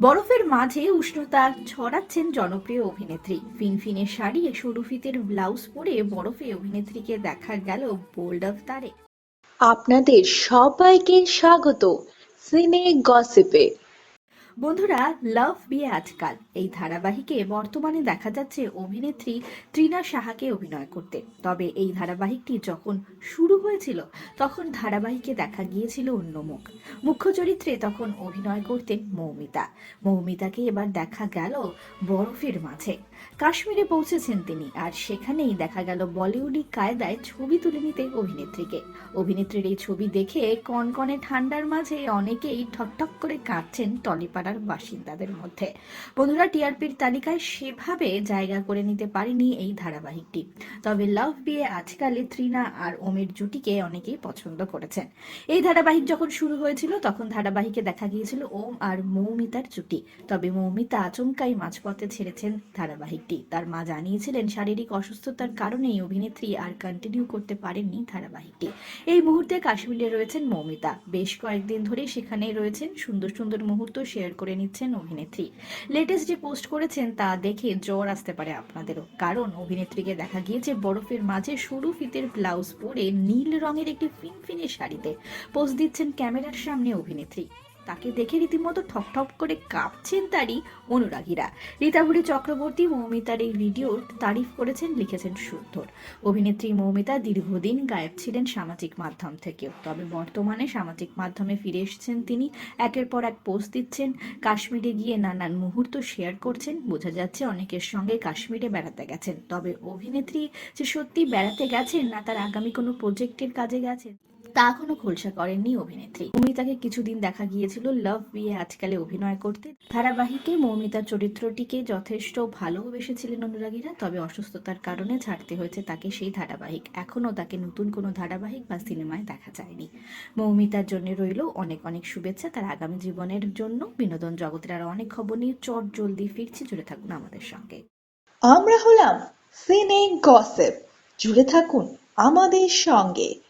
বরফের মাঝে উষ্ণতা ছড়াচ্ছেন জনপ্রিয় অভিনেত্রী। ফিনফিনে শাড়ি সরু ফিতের ব্লাউজ পরে বরফে অভিনেত্রীকে দেখা গেল বোল্ড অফ তারে। আপনাদের সবাইকে স্বাগত। সিনে গসিপে। বন্ধুরা লাভ বিয়ে আজকাল এই ধারাবাহিকে বর্তমানে দেখা যাচ্ছে অভিনেত্রী ত্রিনা সাহাকে অভিনয় করতে। তবে এই ধারাবাহিকটি যখন শুরু হয়েছিল, তখন ধারাবাহিকে দেখা গিয়েছিল অন্য মুখ। মুখ্য চরিত্রে তখন অভিনয় করতেন মৌমিতা। মৌমিতাকে এবার দেখা গেল বরফের মাঝে। কাশ্মীরে পৌঁছেছেন তিনি, আর সেখানেই দেখা গেল বলিউডি কায়দায় ছবি তুলে নিতে অভিনেত্রীকে। অভিনেত্রীর এই ছবি দেখে কনকনে ঠান্ডার মাঝে অনেকেই ঠকঠক করে কাঁদছেন টলিপাড়ার বাসিন্দাদের মধ্যে। বন্ধুরা, টিআরপির তালিকায় সেভাবে জায়গা করে নিতে পারেনি এই ধারাবাহিকটি। তবে লাভ বিয়ে আজকালে ত্রিনা আর ওমের জুটিকে অনেকেই পছন্দ করেছেন। এই ধারাবাহিক যখন শুরু হয়েছিল, তখন ধারাবাহিকে দেখা গিয়েছিল ওম আর মৌমিতার জুটি। তবে মৌমিতা আচমকাই মাঝপথে ছেড়েছেন ধারাবাহিকটি। তার মা জানিয়েছিলেন, শারীরিক অসুস্থতার কারণেই অভিনেত্রী আর কন্টিনিউ করতে পারেননি ধারাবাহিকটি। এই মুহূর্তে কাশ্মীরে রয়েছেন মৌমিতা। বেশ কয়েকদিন ধরে সেখানে রয়েছেন। সুন্দর সুন্দর মুহূর্ত শেয়ার করে নিচ্ছেন অভিনেত্রী। লেটেস্ট যে পোস্ট করেছেন তা দেখে জ্বর আসতে পারে আপনাদেরও। কারণ অভিনেত্রীকে দেখা গিয়েছে বরফের মাঝে সরু ফিতের ব্লাউজ পরে নীল রঙের একটি ফিনফিনে শাড়িতে। পোস্ট দিচ্ছেন ক্যামেরার সামনে অভিনেত্রী। তাকে দেখে রীতিমতো ঠকঠক করে কাঁপছেন তারই অনুরাগীরা। রীতাভুরি চক্রবর্তী মৌমিতার এই ভিডিওর তারিফ করেছেন, লিখেছেন সুন্দর। অভিনেত্রী মৌমিতা দীর্ঘদিন গায়েব ছিলেন সামাজিক মাধ্যম থেকেও। তবে বর্তমানে সামাজিক মাধ্যমে ফিরে এসেছেন তিনি। একের পর এক পোস্ট দিচ্ছেন। কাশ্মীরে গিয়ে নানান মুহূর্ত শেয়ার করছেন। বোঝা যাচ্ছে অনেকের সঙ্গে কাশ্মীরে বেড়াতে গেছেন। তবে অভিনেত্রী যে সত্যি বেড়াতে গেছেন না, তার আগামী কোনো প্রজেক্টের কাজে গেছেন? তা এখনও খোলসা করেননি অভিনেত্রী। মৌমিতাকে কিছুদিন দেখা গিয়েছিল লাভ বিয়ে আজকালে অভিনয় করতে। ধারাবাহিকে মৌমিতার চরিত্রটিকে যথেষ্ট ভালোবেসেছিলেন অনুরাগীরা, তবে অসুস্থতার কারণে ছাড়তে হয়েছে তাকে সেই ধারাবাহিক। এখনও তাকে নতুন কোনো ধারাবাহিক বা সিনেমায় দেখা যায়নি। মৌমিতার জন্য রইল অনেক অনেক শুভেচ্ছা। তার আগামী জীবনের জন্য বিনোদন জগতের আরও অনেক খবর নিয়ে চট জলদি ফিরছি। জুড়ে থাকুন আমাদের সঙ্গে। আমরা হলাম সিনে গসিপ জুড়ে থাকুন আমাদের সঙ্গে।